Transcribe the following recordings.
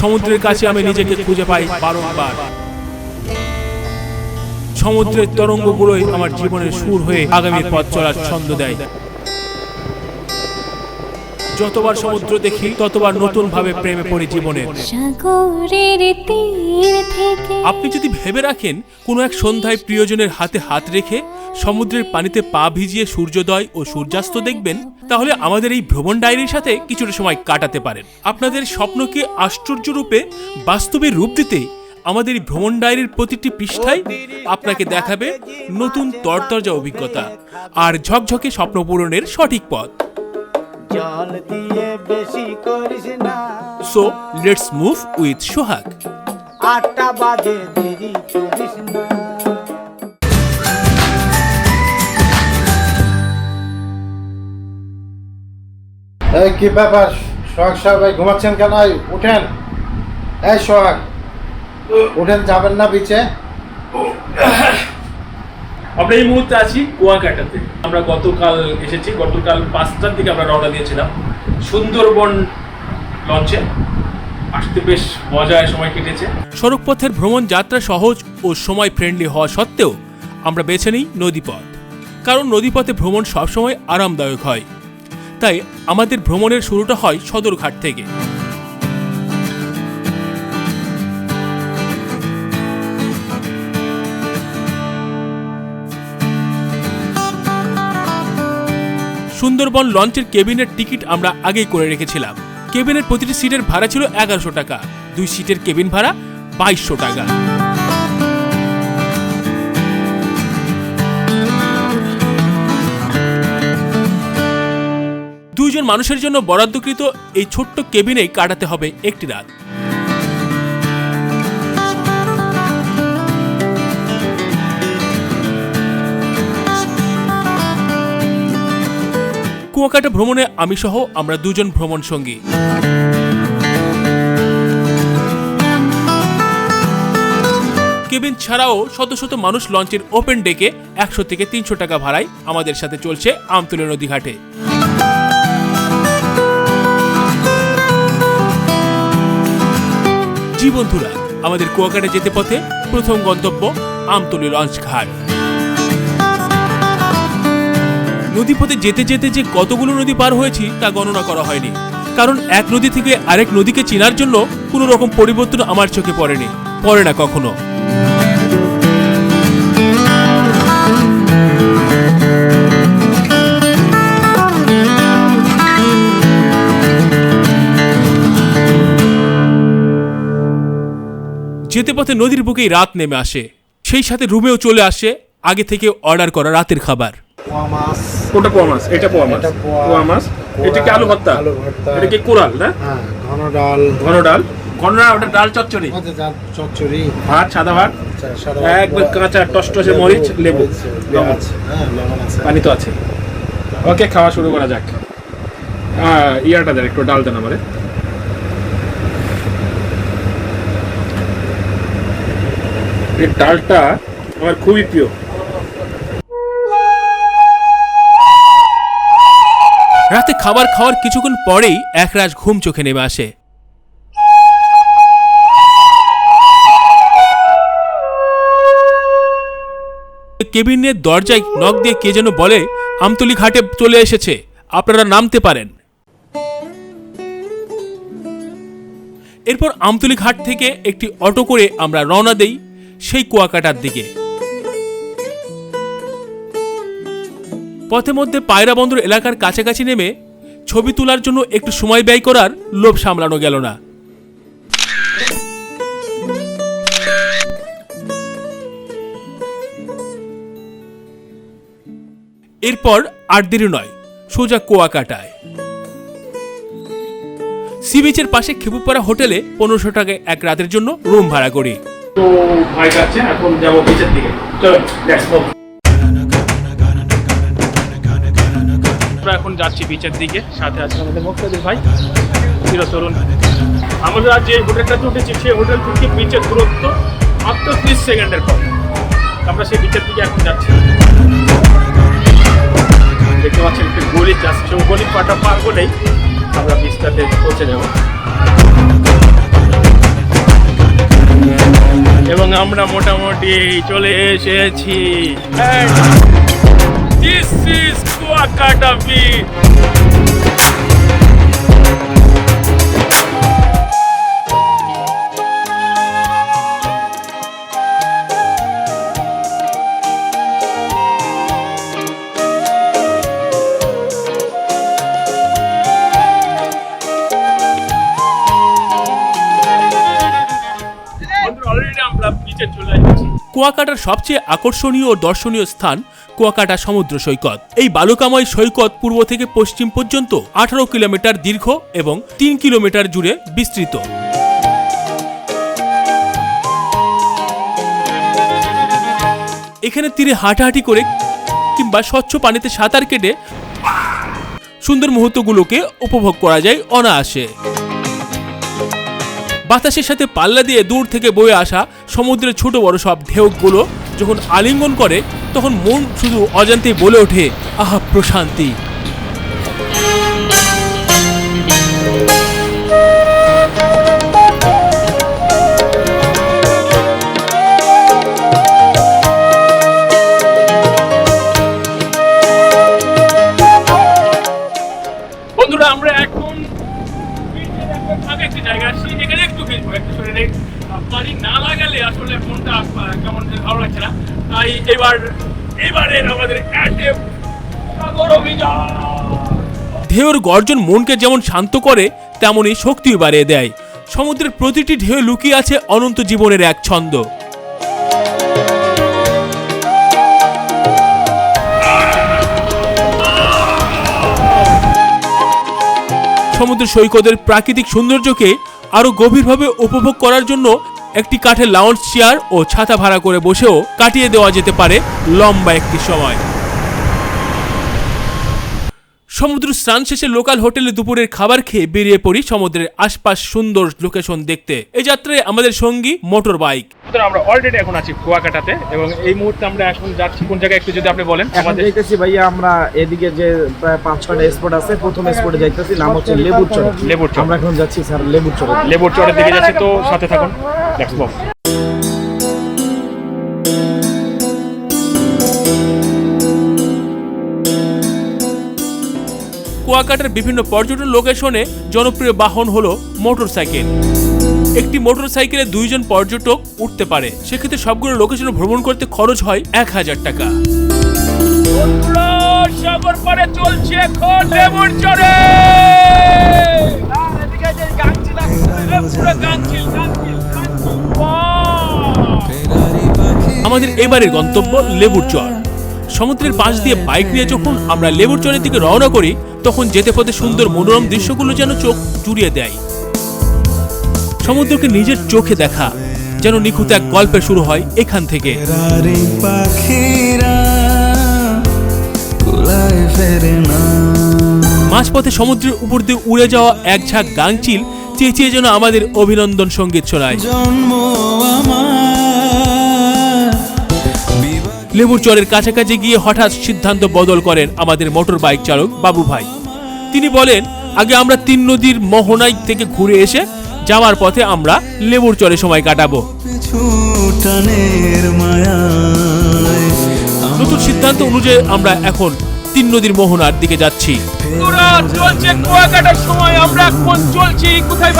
সমুদ্রের কাছে আমি নিজেকে খুঁজে পাই বারংবার। সমুদ্রের তরঙ্গগুলোই আমার জীবনের সুর হয়ে আগামী পথ চলার ছন্দ দেয়। যতবার সমুদ্র দেখি ততবার নতুন ভাবে প্রেমে পড়ি জীবনের। থেকে আপনি যদি ভেবে রাখেন কোনো এক সন্ধ্যায় প্রিয়জনের হাতে হাত রেখে সমুদ্রের পানিতে পা ভিজিয়ে সূর্যোদয় ও সূর্যাস্ত দেখবেন তাহলে আমাদের এই ভ্রমণ ডায়েরির সাথে কিছুটা সময় কাটাতে পারেন। আপনাদের স্বপ্নকে আশ্চর্য রূপে বাস্তবে রূপ দিতে আমাদের এই ভ্রমণ ডায়েরির প্রতিটি পৃষ্ঠায় আপনাকে দেখাবে নতুন তরতরজা অভিজ্ঞতা আর ঝকঝকে স্বপ্ন পূরণের সঠিক পথ। জল দিয়ে বেশি করিস না। So let's move with Sohag. আটটা বাজে দেরি এই কি ব্যাপার? সোহাগ সাহেব এই ঘুমাচ্ছেন কেন? এই উঠেন। এই সোহাগ উঠেন যাবেন না বিচে আমরা এই মুহূর্তে আছি কুয়াকাটাতে। আমরা গতকাল এসেছি গতকাল পাঁচটার দিকে আমরা রওনা দিয়েছিলাম সুন্দরবন লঞ্চে। আসতে বেশ মজায় সময় কেটেছে। সড়ক পথের ভ্রমণ যাত্রা সহজ ও সময় ফ্রেন্ডলি হওয়া সত্ত্বেও আমরা বেছে নিই নদীপথ। কারণ নদীপথে ভ্রমণ সবসময় আরামদায়ক হয়। তাই আমাদের ভ্রমণের শুরুটা হয় সদরঘাট থেকে। সুন্দরবন লঞ্চের কেবিনের টিকিট আমরা আগেই করে রেখেছিলাম। কেবিনের প্রতিটি সিটের ভাড়া ছিল এগারোশো টাকা। দুই সিটের কেবিন ভাড়া বাইশশো টাকা। দুইজন মানুষের জন্য বরাদ্দকৃত এই ছোট্ট কেবিনেই কাটাতে হবে একটি রাত। কুয়াকাটা ভ্রমণে আমি সহ আমরা দুজন ভ্রমণ সঙ্গী। কেবিন ছাড়াও শত শত মানুষ লঞ্চের ওপেন ডেকে একশো থেকে তিনশো টাকা ভাড়ায় আমাদের সাথে চলছে আমতলী নদী জি বন্ধুরা, আমাদের কুয়াকাটা যেতে পথে প্রথম গন্তব্য আমতলি লঞ্চ ঘাট নদীপথে যেতে যেতে যে কতগুলো নদী পার হয়েছি তা গণনা করা হয়নি। কারণ এক নদী থেকে আরেক নদীকে চেনার জন্য কোনো রকম পরিবর্তন আমার চোখে পড়েনি, পড়ে না কখনো। যেতে পথে নদীর বুকেই রাত নেমে আসে। সেই সাথে রুমেও চলে আসে আগে থেকে অর্ডার করা রাতের খাবার। কোনটা পোয়া মাছ এটা পোয়া মাছ পোয়া- মাছ এটা কি আলু ভর্তা? এটা কি কোরাল না? হ্যাঁ ঘন ডাল। ঘন ডাল? ঘন ডাল ওটা ডাল চচ্চড়ি? চচ্চড়ি। ভাত সাদা ভাত? ভাত, একবার কাঁচা টসটসে মরিচ লেবু। হ্যাঁ পানি তো আছে। ওকে খাওয়া শুরু করা যাক। ইয়াটা দেন একটু ডাল দেন আমারে এই ডালটা আমার খুবই প্রিয়। রাতে খাবার খাওয়ার কিছুক্ষণ পরেই একরাশ ঘুম চোখে নেমে আসে। কেবিনের দরজায় নখ দিয়ে কে যেন বলে, আমতলি ঘাটে চলে এসেছে, আপনারা নামতে পারেন। এরপর আমতলি ঘাট থেকে একটি অটো করে আমরা রওনা দেই। সেই কুয়াকাটার দিকে। পথে মধ্যে পায়রা বন্দর এলাকার কাছাকাছি নেমে ছবি তোলার জন্য একটু সময় ব্যয় করার লোভ সামলানো গেল না। এরপর আর দেরি নয়, সোজা কুয়াকাটায়। সি বিচের পাশে খেপুপাড়া হোটেলে পনেরোশো টাকায় এক রাতের জন্য রুম ভাড়া করি। তো ভাই যাচ্ছে এখন যাব বিচের দিকে। চলো আমরা এখন যাচ্ছি বিচের দিকে, সাথে আছে আমাদের মুক্তাদির ভাই চিরতরুণ আমরা যে হোটেলটাতে উঠেছি সেই হোটেল থেকে বিচের দূরত্ব মাত্র ত্রিশ সেকেন্ডের পর আমরা সেই বিচের দিকে এখন যাচ্ছি। দেখতে পাচ্ছেন, একটি গলি যাচ্ছে গলি পাটা পার করেই আমরা বিচটাতে পৌঁছে যাব। এবং আমরা মোটামুটি চলে এসেছি। দিস ইজ কুয়াকাটা বিচ কুয়াকাটার সবচেয়ে আকর্ষণীয় ও দর্শনীয় স্থান কুয়াকাটা সমুদ্র সৈকত। এই বালুকাময় সৈকত পূর্ব থেকে পশ্চিম পর্যন্ত আঠারো কিলোমিটার দীর্ঘ এবং তিন কিলোমিটার জুড়ে বিস্তৃত। এখানে তীরে হাঁটাহাঁটি করে কিংবা স্বচ্ছ পানিতে সাঁতার কেটে সুন্দর মুহূর্তগুলোকে উপভোগ করা যায় অনায়াসে। বাতাসের সাথে পাল্লা দিয়ে দূর থেকে বয়ে আসা সমুদ্রের ছোট বড় সব ঢেউগুলো যখন আলিঙ্গন করে, তখন মন শুধু অজান্তেই বলে ওঠে, আহা, প্রশান্তি। ঢেউর গর্জন মনকে যেমন শান্ত করে, তেমনই শক্তিও বাড়িয়ে দেয়। সমুদ্রের প্রতিটি ঢেউ লুকিয়ে আছে অনন্ত জীবনের এক ছন্দ। সমুদ্র সৈকতের প্রাকৃতিক সৌন্দর্যকে আরও গভীরভাবে উপভোগ করার জন্য একটি কাঠের লাউঞ্জ চেয়ার ও ছাতা ভাড়া করে বসেও কাটিয়ে দেওয়া যেতে পারে লম্বা একটি সময়। সমুদ্র স্নান শেষে লোকাল হোটেলে দুপুরের খাবার খেয়ে বেরিয়ে পড়ি সমুদ্রের আশপাশ সুন্দর লোকেশন দেখতে। এই যাত্রায় আমাদের সঙ্গী মোটর বাইক। আমরা অলরেডি এখন আছি কুয়াকাটাতে এবং এই মুহূর্তে আমরা এখন যাচ্ছি। কোন জায়গায় একটু যদি আপনি বলেন এখন আমাদের যাইতেছি ভাইয়া আমরা এদিকে যে প্রায় পাঁচ ছয়টা স্পট আছে প্রথম স্পটে যাইতেছি নাম হচ্ছে লেবুর চর। লেবুর চর। আমরা এখন যাচ্ছি স্যার লেবুর চরে। লেবুর চরের দিকে যাচ্ছি তো সাথে থাকুন। দেখব কুয়াকাটার বিভিন্ন পর্যটন লোকেশনে জনপ্রিয় বাহন হলো মোটরসাইকেল। একটি মোটরসাইকেলে দুইজন পর্যটক উঠতে পারে। সেক্ষেত্রে সবগুলো লোকেশনে ভ্রমণ করতে খরচ হয় এক হাজার টাকা। সাগর চলছে এখন লেবুর চরে। আমাদের এবারের গন্তব্য লেবুর চর। সমুদ্রের পাশ দিয়ে বাইক নিয়ে যখন আমরা লেবুর চরের দিকে রওনা করি তখন যেতে পথে সুন্দর মনোরম দৃশ্যগুলো যেন চোখ জুড়িয়ে দেয়। সমুদ্রকে নিজের চোখে দেখা যেন নিখুঁত এক গল্পের শুরু হয় এখান থেকে। মাঝপথে সমুদ্রের উপর দিয়ে উড়ে যাওয়া এক ঝাঁক গাংচিল চেঁচিয়ে যেন আমাদের অভিনন্দন সংগীত শোনায়। জন্ম আমার লেবুর চরের কাছাকাছি গিয়ে হঠাৎ সিদ্ধান্ত বদল করেন আমাদের মোটর বাইক চালক বাবু ভাই। তিনি বলেন আগে আমরা তিন নদীর মোহনাই থেকে ঘুরে এসে যাওয়ার পথে আমরা লেবুর চরে সময় কাটাবো। নতুন সিদ্ধান্ত অনুযায়ী আমরা এখন তিন নদীর মোহনার দিকে যাচ্ছি। আমরা কোথায়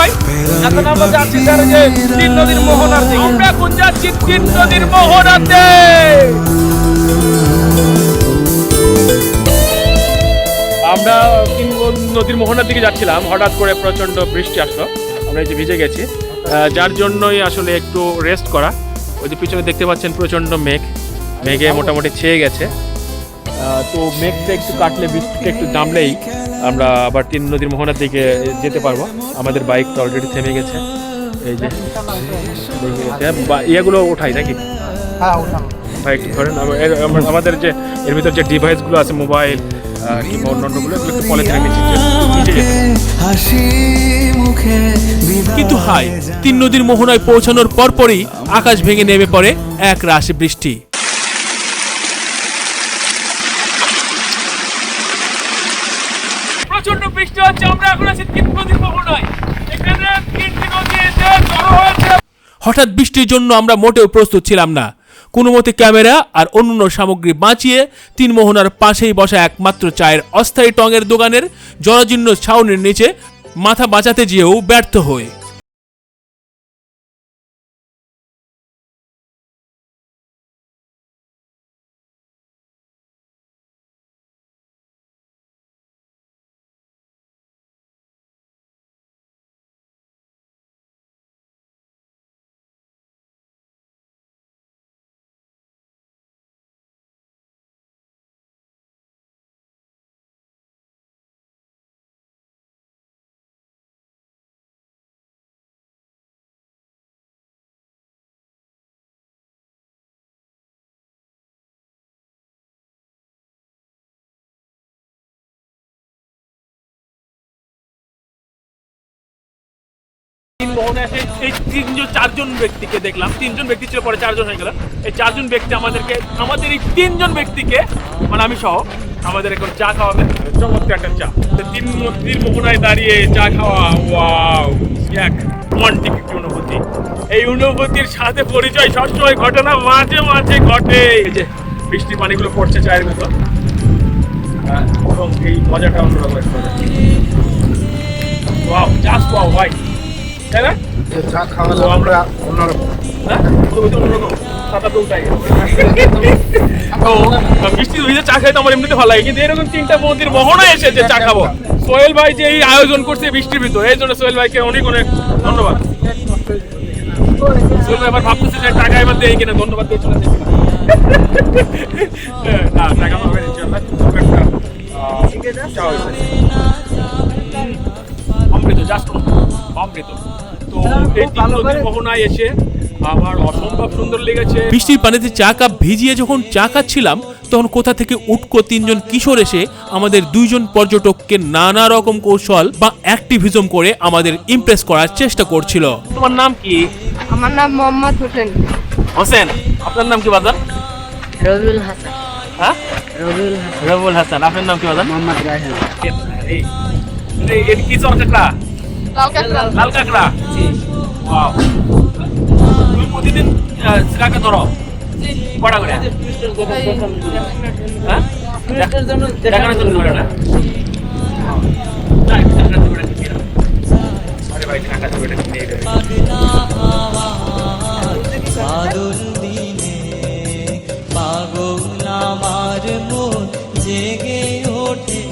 আমরা নদীর মোহনার দিকে। নদীর মোহনার দিকে। যাচ্ছিলাম। হঠাৎ করে প্রচণ্ড বৃষ্টি আসলো। আমরা যে ভিজে গেছি। যার জন্যই আসলে একটু রেস্ট করা। ওই যে পিছনে দেখতে পাচ্ছেন প্রচণ্ড মেঘ। মেঘে মোটামুটি ছেয়ে গেছে। তো মেঘটা একটু কাটলে বৃষ্টিটা একটু নামলেই আমরা আবার তিন নদীর মোহনার দিকে যেতে পারব। আমাদের বাইকটা অলরেডি থেমে গেছে। এই যে ইয়েগুলো ওঠাই নাকি? হ্যাঁ ভাই একটু ধরেন আমাদের যে এর ভিতর যে ডিভাইসগুলো আছে মোবাইল কিংবা অন্যান্যগুলো এগুলো একটু পলিথিনে কিন্তু হাই তিন নদীর মোহনায় পৌঁছানোর পরপরই আকাশ ভেঙে নেমে পড়ে এক রাশি বৃষ্টি প্রচণ্ড বৃষ্টি হচ্ছে, আমরা এখন আছি তিন নদীর মোহনায় এখানে নদী এসে জড়ো হয়েছে। হঠাৎ বৃষ্টির জন্য আমরা মোটেও প্রস্তুত ছিলাম না। কোনো মতে ক্যামেরা আর অন্যান্য সামগ্রী বাঁচিয়ে তিন মোহনার পাশেই বসা একমাত্র চায়ের অস্থায়ী টঙের দোকানের জরাজীর্ণ ছাউনির নিচে মাথা বাঁচাতে যেয়েও ব্যর্থ হয়ে তিন মোহনে এসে এই তিনজন চারজন ব্যক্তিকে দেখলাম। তিনজন ব্যক্তি ছিল পরে চারজন হয়ে গেল। এই চারজন ব্যক্তি আমাদেরকে আমাদের এই তিনজন ব্যক্তিকে মানে আমি সহ আমাদের এখন চা খাওয়াবে। চমৎকার একটা চা। তো তিন তিন মোহনায় দাঁড়িয়ে চা খাওয়া ওয়াও এক রোমান্টিক একটি অনুভূতি। এই অনুভূতির সাথে পরিচয় সবসময় ঘটনা মাঝে মাঝে ঘটে। এই যে বৃষ্টির পানিগুলো পড়ছে চায়ের মতো আহ, এবং এই মজাটা অন্যরকম একটা ওয়াও জাস্ট ওয়াও ভাই। তাই না? চা খাওয়া তো আমরা অন্যরকম। হ্যাঁ? চা খাইতে আমার এমনিতে ভালো লাগে। কিন্তু এরকম তিনটা মন্দির মোহনা এসেছে চা খাব। সোহেল ভাই যে এই আয়োজন করছে বৃষ্টির ভিতর এই জন্য সোহেল ভাইকে অনেক অনেক ধন্যবাদ। সোহেল ভাই আবার ভাবতেছে যে টাকা এবার দেয় কিনা ধন্যবাদ দিয়ে চলে যাবে। না টাকা পাবে ইনশাআল্লাহ খুব একটা আহ, চা হয়েছে। অমৃত জাস্ট অমৃত তো এই তিন নদীর মোহনায় এসে আমার অসম্ভব সুন্দর লেগেছে বৃষ্টির পানিতে চা কাপ ভিজিয়ে যখন চা খাচ্ছিলাম তখন কোথা থেকে উটকো তিনজন কিশোর এসে আমাদের দুইজন পর্যটককে নানা রকম কৌশল বা অ্যাক্টিভিজম করে আমাদের ইমপ্রেস করার চেষ্টা করছিল তোমার নাম কি আমার নাম মোহাম্মদ হোসেন হোসেন আপনার নাম কি বাজান রবিউল হাসান হ্যাঁ রবিউল হাসান আপনার নাম কি বাজান মোহাম্মদ রায়হান এই কি চর কাঁকড়া লাল কাঁকড়া তুমি প্রতিদিন কাঁকড়া ধরো? কটা করে হ্যাঁ? দেখানোর জন্য ধরে না? দিনে পাগল আমার মন জেগে ওঠে।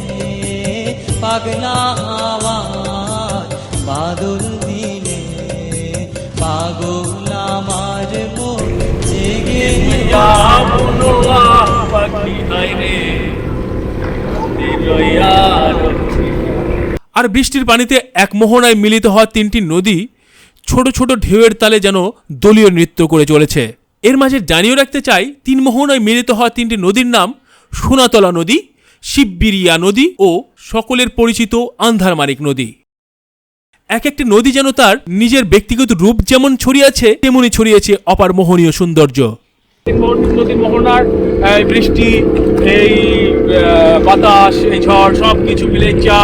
পাগলা পাগল আমার মন জেগে আর বৃষ্টির পানিতে এক মোহনায় মিলিত হওয়া তিনটি নদী ছোট ছোট ঢেউয়ের তালে যেন দলীয় নৃত্য করে চলেছে। এর মাঝে জানিয়ে রাখতে চাই তিন মোহনায় মিলিত হওয়া তিনটি নদীর নাম সোনাতলা নদী শিববিরিয়া নদী ও সকলের পরিচিত আন্ধারমানিক নদী। এক একটি নদী যেন তার নিজের ব্যক্তিগত রূপ যেমন ছড়িয়েছে, তেমনি ছড়িয়েছে অপার মোহনীয় সৌন্দর্য। নদী মোহনার বৃষ্টি, এই বাতাস, এই ঝড় সব কিছু মিলে যা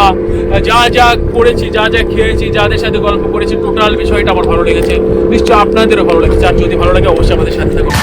যা যা করেছি, যা যা খেয়েছি, যাদের সাথে গল্প করেছি, টোটাল বিষয়টা আমার ভালো লেগেছে। নিশ্চয় আপনাদেরও ভালো লেগেছে। আর যদি ভালো লাগে, অবশ্যই আমাদের সাথে থাকুন।